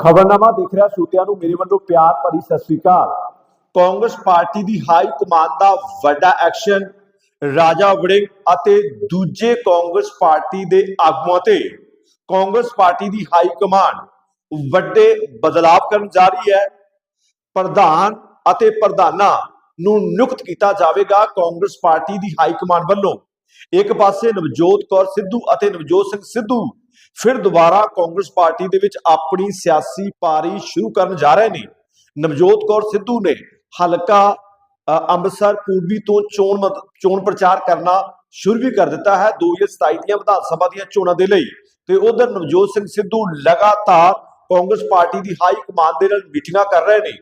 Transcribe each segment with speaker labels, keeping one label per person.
Speaker 1: ਖਬਰਨਾਮਾ ਦੇਖ ਰਿਹਾ ਸਰੋਤਿਆਂ ਨੂੰ, ਮੇਰੇ ਵੱਲੋਂ ਪਿਆਰ ਭਰੀ ਸਤਿ ਸ੍ਰੀ ਅਕਾਲ। ਕਾਂਗਰਸ ਪਾਰਟੀ ਦੀ ਹਾਈ ਕਮਾਂਡ ਦਾ ਵੱਡਾ ਐਕਸ਼ਨ, ਰਾਜਾ ਵੜਿੰਗ ਅਤੇ ਦੂਜੇ ਕਾਂਗਰਸ ਪਾਰਟੀ ਦੇ ਆਗੂਆਂ ਤੇ। ਕਾਂਗਰਸ ਪਾਰਟੀ ਦੀ ਹਾਈ ਕਮਾਂਡ ਵੱਡੇ ਬਦਲਾਅ ਕਰਨ ਜਾ ਰਹੀ ਹੈ। ਪ੍ਰਧਾਨ ਅਤੇ ਪ੍ਰਧਾਨਾਂ ਨੂੰ ਨਿਯੁਕਤ ਕੀਤਾ ਜਾਵੇਗਾ ਕਾਂਗਰਸ ਪਾਰਟੀ ਦੀ ਹਾਈ ਕਮਾਂਡ ਵੱਲੋਂ। ਇੱਕ ਪਾਸੇ ਨਵਜੋਤ ਕੌਰ ਸਿੱਧੂ ਅਤੇ ਨਵਜੋਤ ਸਿੰਘ ਸਿੱਧੂ ਫਿਰ ਦੁਬਾਰਾ ਕਾਂਗਰਸ ਪਾਰਟੀ ਦੇ ਵਿੱਚ ਆਪਣੀ ਸਿਆਸੀ ਪਾਰੀ ਸ਼ੁਰੂ ਕਰਨ ਜਾ ਰਹੇ ਨੇ। ਨਵਜੋਤ ਕੌਰ ਸਿੱਧੂ ਨੇ ਹਲਕਾ ਅੰਮ੍ਰਿਤਸਰ ਪੂਰਬੀ ਤੋਂ ਚੋਣ ਚੋਣ ਪ੍ਰਚਾਰ ਕਰਨਾ ਸ਼ੁਰੂ ਵੀ ਕਰ ਦਿੱਤਾ ਹੈ 2027 ਦੀਆਂ ਵਿਧਾਨ ਸਭਾ ਦੀਆਂ ਚੋਣਾਂ ਦੇ ਲਈ। ਤੇ ਉਧਰ ਨਵਜੋਤ ਸਿੰਘ ਸਿੱਧੂ ਲਗਾਤਾਰ ਕਾਂਗਰਸ ਪਾਰਟੀ ਦੀ ਹਾਈ ਕਮਾਂਡ ਦੇ ਨਾਲ ਮੀਟਿੰਗਾਂ ਕਰ ਰਹੇ ਨੇ।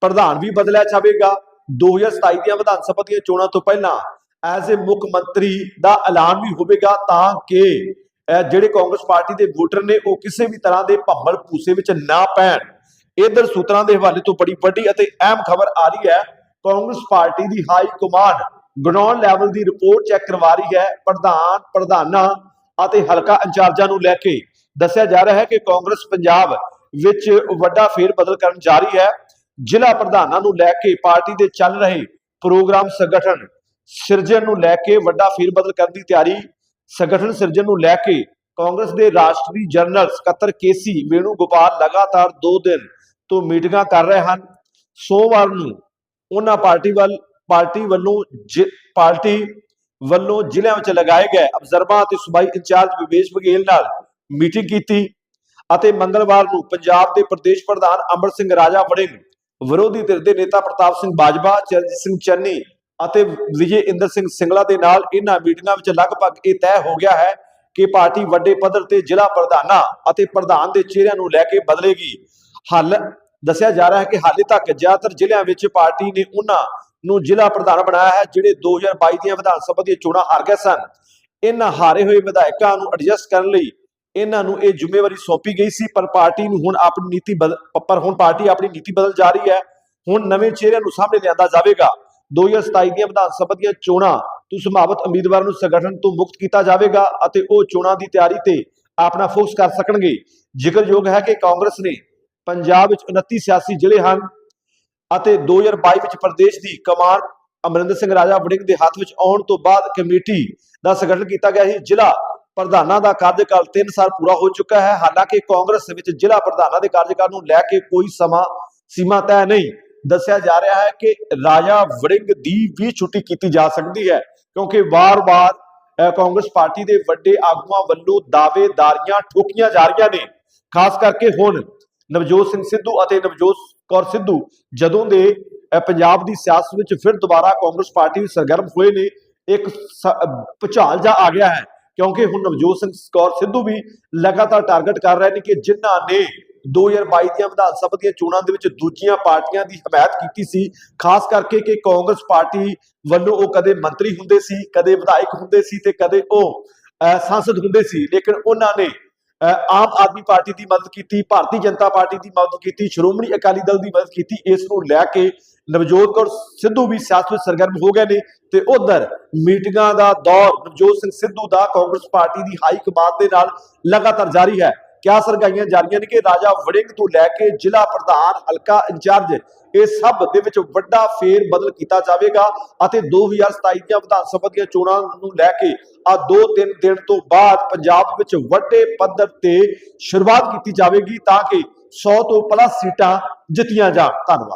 Speaker 1: ਪ੍ਰਧਾਨ ਵੀ ਬਦਲਿਆ ਜਾਵੇਗਾ। 2027 ਦੀਆਂ ਵਿਧਾਨ ਸਭਾ ਦੀਆਂ ਚੋਣਾਂ ਤੋਂ ਪਹਿਲਾਂ ਐਜ਼ ਅ ਮੁੱਖ ਮੰਤਰੀ ਦਾ ਐਲਾਨ ਵੀ ਹੋਵੇਗਾ ਤਾਂ ਕਿ ਜਿਹੜੇ ਕਾਂਗਰਸ ਪਾਰਟੀ ਦੇ ਵੋਟਰ ਨੇ, ਉਹ ਕਿਸੇ ਵੀ ਤਰ੍ਹਾਂ ਦੇ ਭੰਬਲ ਭੂਸੇ ਵਿੱਚ ਨਾ ਪੈਣ। ਇਧਰ ਸੂਤਰਾਂ ਦੇ ਹਵਾਲੇ ਤੋਂ ਬੜੀ ਵੱਡੀ ਅਤੇ ਅਹਿਮ ਖਬਰ ਆ ਰਹੀ ਹੈ, ਕਾਂਗਰਸ ਪਾਰਟੀ ਦੀ ਹਾਈ ਕਮਾਂਡ ਗਰਾਊਂਡ ਲੈਵਲ ਦੀ ਰਿਪੋਰਟ ਚੈੱਕ ਕਰਵਾ ਰਹੀ ਹੈ। ਪ੍ਰਧਾਨ, ਪ੍ਰਧਾਨਾਂ ਅਤੇ ਹਲਕਾ ਇੰਚਾਰਜਾਂ ਨੂੰ ਲੈ ਕੇ ਦੱਸਿਆ ਜਾ ਰਿਹਾ ਹੈ ਕਿ ਕਾਂਗਰਸ ਪੰਜਾਬ ਵਿੱਚ ਵੱਡਾ ਫੇਰ ਬਦਲ ਕਰਨ ਜਾ ਰਹੀ ਹੈ। ਜ਼ਿਲ੍ਹਾ ਪ੍ਰਧਾਨਾਂ ਨੂੰ ਲੈ ਕੇ ਪਾਰਟੀ ਦੇ ਚੱਲ ਰਹੇ ਪ੍ਰੋਗਰਾਮ ਸੰਗਠਨ ਸਿਰਜਣ ਨੂੰ ਲੈ ਕੇ ਵੱਡਾ ਫੇਰ ਬਦਲ ਕਰਨ ਦੀ ਤਿਆਰੀ ਸੰਗਠਨ ਸਿਰਜਣ ਨੂੰ ਲੈ ਕੇ ਕਾਂਗਰਸ ਦੇ ਰਾਸ਼ਟਰੀ ਜਨਰਲ ਸਕੱਤਰ ਕੇਸੀ ਵੇਣੂ ਗੋਪਾਲ ਲਗਾਤਾਰ 2 ਦਿਨ ਤੋਂ ਮੀਟਿੰਗਾਂ ਕਰ ਰਹੇ ਹਨ। ਸੋਮਵਾਰ ਨੂੰ ਉਹਨਾਂ ਪਾਰਟੀ ਵੱਲ, ਪਾਰਟੀ ਵੱਲੋਂ ਪਾਰਟੀ ਵੱਲੋਂ ਜ਼ਿਲ੍ਹਿਆਂ ਵਿੱਚ ਲਗਾਏ ਗਏ ਅਬਜ਼ਰਵਾਂ ਅਤੇ ਸੂਬਾਈ ਇੰਚਾਰਜ ਵਿਵੇਸ਼ ਬਘੇਲ ਨਾਲ ਮੀਟਿੰਗ ਕੀਤੀ ਅਤੇ ਮੰਗਲਵਾਰ ਨੂੰ ਪੰਜਾਬ ਦੇ ਪ੍ਰਦੇਸ਼ ਪ੍ਰਧਾਨ ਅੰਮ੍ਰਿਤ ਸਿੰਘ ਰਾਜਾ ਵੜਿੰਗ, ਵਿਰੋਧੀ ਧਿਰ ਦੇ ਨੇਤਾ ਪ੍ਰਤਾਪ ਸਿੰਘ ਬਾਜਵਾ, ਚਰਨਜੀਤ ਸਿੰਘ ਚੰਨੀ ਅਤੇ ਵਿਜੇ ਇੰਦਰ ਸਿੰਘ ਸਿੰਗਲਾ ਦੇ ਨਾਲ ਇਹਨਾਂ ਮੀਟਿੰਗਾਂ ਵਿੱਚ ਲਗਭਗ ਇਹ ਤੈਅ ਹੋ ਗਿਆ ਹੈ ਕਿ ਪਾਰਟੀ ਵੱਡੇ ਪੱਧਰ ਤੇ ਜ਼ਿਲ੍ਹਾ ਪ੍ਰਧਾਨਾਂ ਅਤੇ ਪ੍ਰਧਾਨ ਦੇ ਚਿਹਰਿਆਂ ਨੂੰ ਲੈ ਕੇ ਬਦਲੇਗੀ। ਹੱਲ ਦੱਸਿਆ ਜਾ ਰਿਹਾ ਹੈ ਕਿ ਹਾਲੇ ਤੱਕ ਜ਼ਿਆਦਾਤਰ ਜ਼ਿਲ੍ਹਿਆਂ ਵਿੱਚ ਪਾਰਟੀ ਨੇ ਉਹਨਾਂ ਨੂੰ ਜ਼ਿਲ੍ਹਾ ਪ੍ਰਧਾਨ ਬਣਾਇਆ ਹੈ, ਜਿਹੜੇ 2022 ਦੀਆਂ ਵਿਧਾਨ ਸਭਾ ਦੀਆਂ ਚੋਣਾਂ ਹਾਰ ਗਏ ਸਨ। ਇਹਨਾਂ ਹਾਰੇ ਹੋਏ ਵਿਧਾਇਕਾਂ ਨੂੰ ਐਡਜਸਟ ਕਰਨ ਲਈ ਇਹਨਾਂ ਨੂੰ ਇਹ ਜ਼ਿੰਮੇਵਾਰੀ ਸੌਂਪੀ ਗਈ ਸੀ, ਪਰ ਪਾਰਟੀ ਨੂੰ ਹੁਣ ਆਪਣੀ ਨੀਤੀ ਬਦਲ ਪਰ ਹੁਣ ਪਾਰਟੀ ਆਪਣੀ ਨੀਤੀ ਬਦਲ ਜਾ ਰਹੀ ਹੈ। ਹੁਣ ਨਵੇਂ ਚਿਹਰਿਆਂ ਨੂੰ ਸਾਹਮਣੇ ਲਿਆਂਦਾ ਜਾਵੇਗਾ। 2027 ਦੀਆਂ ਵਿਧਾਨ ਸਭਾ ਦੀਆਂ ਚੋਣਾਂ ਤੋਂ ਸੰਭਾਵਿਤ ਉਮੀਦਵਾਰਾਂ ਨੂੰ ਸੰਗਠਨ ਤੋਂ ਮੁਕਤ ਕੀਤਾ ਜਾਵੇਗਾ ਅਤੇ ਉਹ ਚੋਣਾਂ ਦੀ ਤਿਆਰੀ ਤੇ ਆਪਣਾ ਫੋਕਸ ਕਰ ਸਕਣਗੇ। ਜ਼ਿਕਰਯੋਗ ਹੈ ਕਿ ਕਾਂਗਰਸ ਨੇ ਪੰਜਾਬ ਵਿੱਚ 29 ਸਿਆਸੀ ਜ਼ਿਲ੍ਹੇ ਹਨ ਅਤੇ 2022 ਵਿੱਚ ਪ੍ਰਦੇਸ਼ ਦੀ ਕਮਾਨ ਅਮਰਿੰਦਰ ਸਿੰਘ ਰਾਜਾ ਵੜਿੰਗ ਦੇ ਹੱਥ ਵਿੱਚ ਆਉਣ ਤੋਂ ਬਾਅਦ ਕਮੇਟੀ ਦਾ ਸੰਗਠਨ ਕੀਤਾ ਗਿਆ ਸੀ। ਜ਼ਿਲ੍ਹਾ ਪ੍ਰਧਾਨਾਂ ਦਾ ਕਾਰਜਕਾਲ 3 ਸਾਲ ਪੂਰਾ ਹੋ ਚੁੱਕਾ ਹੈ। ਹਾਲਾਂਕਿ ਕਾਂਗਰਸ ਵਿੱਚ ਜ਼ਿਲ੍ਹਾ ਪ੍ਰਧਾਨਾਂ ਦੇ ਕਾਰਜਕਾਲ ਨੂੰ ਲੈ ਕੇ ਕੋਈ ਸਮਾਂ ਸੀਮਾ ਤੈਅ ਨਹੀਂ। ਦੱਸਿਆ ਜਾ ਰਿਹਾ ਹੈ ਕਿ ਰਾਜਾ ਵੜਿੰਗ ਦੀ ਵੀ ਛੁੱਟੀ ਕੀਤੀ ਜਾ ਸਕਦੀ ਹੈ, ਕਿਉਂਕਿ ਵਾਰ-ਵਾਰ ਕਾਂਗਰਸ ਪਾਰਟੀ ਦੇ ਵੱਡੇ ਆਗੂਆਂ ਵੱਲੋਂ ਦਾਅਵੇਦਾਰੀਆਂ ਠੋਕੀਆਂ ਜਾ ਰਹੀਆਂ ਨੇ। ਖਾਸ ਕਰਕੇ ਹੁਣ ਨਵਜੋਤ ਸਿੰਘ ਸਿੱਧੂ ਅਤੇ ਨਵਜੋਤ ਕੌਰ ਸਿੱਧੂ ਜਦੋਂ ਦੇ ਪੰਜਾਬ ਦੀ ਸਿਆਸਤ ਵਿੱਚ ਫਿਰ ਦੁਬਾਰਾ ਕਾਂਗਰਸ ਪਾਰਟੀ ਵਿੱਚ ਸਰਗਰਮ ਹੋਏ ਨੇ, ਇੱਕ ਸ- ਭੁਚਾਲ ਜਾ ਆ ਗਿਆ ਹੈ। ਕਿਉਂਕਿ ਹੁਣ ਨਵਜੋਤ ਸਿੰਘ ਕੌਰ ਸਿੱਧੂ ਵੀ ਲਗਾਤਾਰ ਟਾਰਗੇਟ ਕਰ ਰਹੇ ਨੇ ਕਿ ਜਿਨ੍ਹਾਂ ਨੇ 2022 ਦੀਆਂ ਵਿਧਾਨ ਸਭਾ ਦੀਆਂ ਚੋਣਾਂ ਦੇ ਵਿੱਚ ਦੂਜੀਆਂ ਪਾਰਟੀਆਂ ਦੀ ਹਮਾਇਤ ਕੀਤੀ ਸੀ, ਖਾਸ ਕਰਕੇ ਕਿ ਕਾਂਗਰਸ ਪਾਰਟੀ ਵੱਲੋਂ ਉਹ ਕਦੇ ਮੰਤਰੀ ਹੁੰਦੇ ਸੀ, ਕਦੇ ਵਿਧਾਇਕ ਹੁੰਦੇ ਸੀ ਤੇ ਕਦੇ ਉਹ ਸੰਸਦ ਹੁੰਦੇ ਸੀ। ਲੇਕਿਨ ਉਹਨਾਂ ਨੇ ਆਮ ਆਦਮੀ ਪਾਰਟੀ ਦੀ ਮਦਦ ਕੀਤੀ, ਭਾਰਤੀ ਜਨਤਾ ਪਾਰਟੀ ਦੀ ਮਦਦ ਕੀਤੀ, ਸ਼੍ਰੋਮਣੀ ਅਕਾਲੀ ਦਲ ਦੀ ਮਦਦ ਕੀਤੀ। ਇਸ ਨੂੰ ਲੈ ਕੇ ਨਵਜੋਤ ਕੌਰ ਸਿੱਧੂ ਵੀ ਸਿਆਸਤ ਵਿੱਚ ਸਰਗਰਮ ਹੋ ਗਏ ਨੇ ਤੇ ਉਧਰ ਮੀਟਿੰਗਾਂ ਦਾ ਦੌਰ, ਨਵਜੋਤ ਸਿੰਘ ਸਿੱਧੂ ਦਾ ਕਾਂਗਰਸ ਪਾਰਟੀ ਦੀ ਹਾਈ ਕਮਾਂਡ ਦੇ ਨਾਲ ਲਗਾਤਾਰ ਜਾਰੀ ਹੈ। ਕਿਆ ਸਰਗਾਈਆਂ ਜਾਰੀਆਂ ਨੇ ਕਿ ਰਾਜਾ ਵੜਿੰਗ ਤੋਂ ਲੈ ਕੇ ਜ਼ਿਲ੍ਹਾ ਪ੍ਰਧਾਨ ਹਲਕਾ ਇੰਚਾਰਜ ਇਹ ਸਭ ਦੇ ਵਿੱਚ ਵੱਡਾ ਫੇਰ ਬਦਲ ਕੀਤਾ ਜਾਵੇਗਾ ਅਤੇ 2027 ਦੀਆਂ ਵਿਧਾਨ ਸਭਾ ਦੀਆਂ ਚੋਣਾਂ ਨੂੰ ਲੈ ਕੇ ਆ 2-3 ਦਿਨ ਤੋਂ ਬਾਅਦ ਪੰਜਾਬ ਵਿੱਚ ਵੱਡੇ ਪੱਧਰ ਤੇ ਸ਼ੁਰੂਆਤ ਕੀਤੀ ਜਾਵੇਗੀ ਤਾਂ ਕਿ 100 ਤੋਂ ਪਲੱਸ ਸੀਟਾਂ ਜਿੱਤੀਆਂ ਜਾਣ। ਧੰਨਵਾਦ।